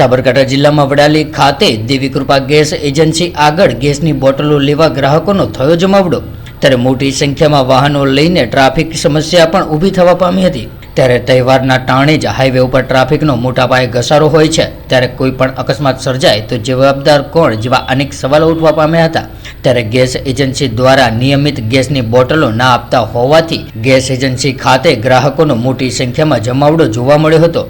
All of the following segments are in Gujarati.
સાબરકાંઠા જિલ્લામાં વડાલી ખાતે દેવી કૃપા ગેસ એજન્સી આગળ ગેસની બોટલો લેવા ગ્રાહકોનો થયો જમાવડો. ત્યારે મોટી સંખ્યામાં વાહનો લઈને ટ્રાફિક સમસ્યા પણ ઊભી થવા પામી હતી. ત્યારે તહેવારના ટાણે જ હાઈવે ઉપર ટ્રાફિકનો મોટા પાયે ઘસારો હોય છે. ત્યારે કોઈ પણ અકસ્માત સર્જાય તો જવાબદાર કોણ? જેવા અનેક સવાલો ઉઠવા પામ્યા હતા. ત્યારે ગેસ એજન્સી દ્વારા નિયમિત ગેસની બોટલો ના આપતા હોવાથી ગેસ એજન્સી ખાતે ગ્રાહકોનો મોટી સંખ્યામાં જમાવડો જોવા મળ્યો હતો.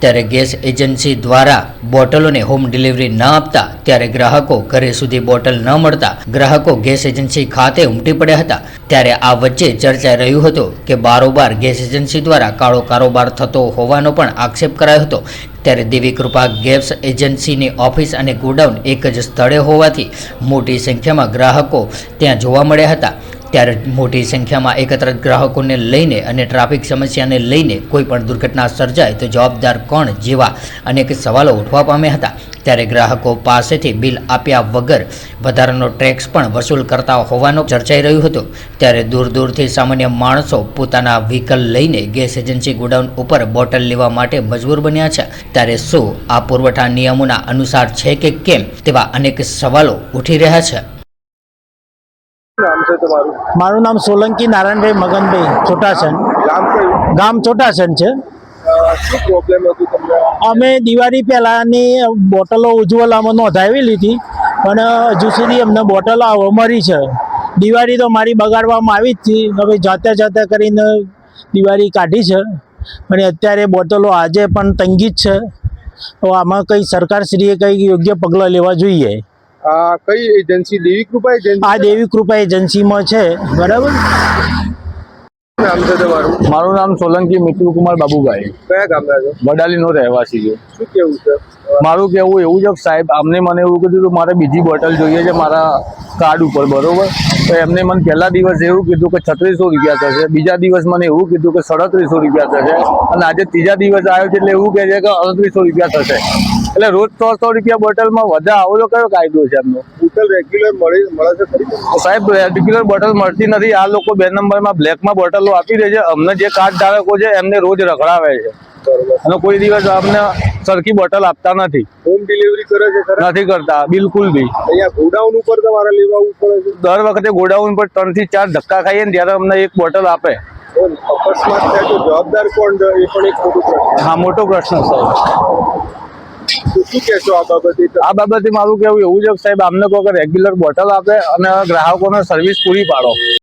ત્યારે ગેસ એજન્સી દ્વારા બોટલોને હોમ ડિલિવરી ન આપતા ત્યારે ગ્રાહકો ઘરે સુધી બોટલ ન મળતા ગ્રાહકો ગેસ એજન્સી ખાતે ઉમટી પડ્યા હતા. ત્યારે આ વચ્ચે ચર્ચાઈ રહ્યું હતું કે બારોબાર ગેસ એજન્સી દ્વારા કાળો કારોબાર થતો હોવાનો પણ આક્ષેપ કરાયો હતો. ત્યારે દેવી કૃપા ગેસ એજન્સીની ઓફિસ અને ગોડાઉન એક જ સ્થળે હોવાથી મોટી સંખ્યામાં ગ્રાહકો ત્યાં જોવા મળ્યા હતા. ત્યારે મોટી સંખ્યામાં એકત્ર ગ્રાહકોને લઈને અને ટ્રાફિક સમસ્યાને લઈને કોઈ પણ દુર્ઘટના સર્જાય તો જવાબદાર કોણ જેવા અનેક સવાલો ઉઠવા પામ્યા હતા. ત્યારે ગ્રાહકો પાસેથી બિલ આપ્યા વગર વધારાનો ટેક્સ પણ વસૂલ કરતા હોવાનો ચર્ચાઈ રહ્યું હતું. ત્યારે દૂર દૂરથી સામાન્ય માણસો પોતાના વ્હીકલ લઈને ગેસ એજન્સી ગોડાઉન ઉપર બોટલ લેવા માટે મજબૂર બન્યા છે. ત્યારે શું આ પુરવઠા નિયમોના અનુસાર છે કે કેમ તેવા અનેક સવાલો ઉઠી રહ્યા છે. નામ છે તમારું? મારું નામ સોલંકી નારાયણભાઈ મગનભાઈ છોટાસન. ગામ ચોટાસન છે. અમે દિવાળી પહેલાંની બોટલો ઉજ્જવલામાં નોંધાવેલી હતી પણ હજુ સુધી અમને બોટલો આવવા મળી છે. દિવાળી તો મારી બગાડવામાં આવી જ હતી. હવે જાતે જાતે કરીને દિવાળી કાઢી છે. અને અત્યારે બોટલો આજે પણ તંગી જ છે. તો આમાં કંઈ સરકારશ્રીએ કંઈ યોગ્ય પગલાં લેવા જોઈએ? કઈ એજન્સી? દેવી કૃપા એજન્સી આ દેવી કૃપા એજન્સીમાં છે. બરાબર? નામ છે તમારું? મારું નામ સોલંકી મિત્રુકુમાર બાબુભાઈ. કયા ગામના છો? વડાલીનો રહેવાસી છે. શું કેવું છે? મારું કેવું એવું છે કે સાહેબ અમને મને એવું કીધું કે મારે બીજી બોટલ જોઈએ છે મારા કાર્ડ ઉપર બરોબર? તો એમને મને પહેલા દિવસ એવું કીધું કે છત્રીસો રૂપિયા થશે. બીજા દિવસ મને એવું કીધું કે સાડત્રીસો રૂપિયા થશે. અને આજે ત્રીજા દિવસ આવ્યો છે એટલે એવું કહે છે કે અડત્રીસો રૂપિયા થશે. એટલે રોજ સો સો રૂપિયા બોટલમાં વધારે આવો તો કયો કાયદો છે એમનો? બોટલ રેગ્યુલર મળે મળે છે સાહેબ રેગ્યુલર બોટલ મળતી નથી. આ લોકો બે નંબરમાં બ્લેકમાં બોટલો આપી દે છે. અમને જે કાર્ડ ધારકો છે એમને રોજ રખડાવે છે. અને કોઈ દિવસ અમને સરખી બોટલ આપતા નથી. હોમ ડિલિવરી કરે છે નથી કરતા. બિલકુલ બી. અહીંયા ગોડાઉન ઉપર તમારે લેવા પડે છે? દર વખતે ગોડાઉન પર ત્રણથી ચાર ધક્કા ખાઈએ ને ત્યારે અમને એક બોટલ આપે. અકસ્માત થાય તો જવાબદાર કોણ છે? એ પણ એક મોટો પ્રશ્ન હા મોટો પ્રશ્ન સાહેબ આ બાબતે મારું કેવું એવું છે સાહેબ અમને કોઈ રેગ્યુલર બોટલ આપે અને ગ્રાહકોને સર્વિસ પૂરી પાડો.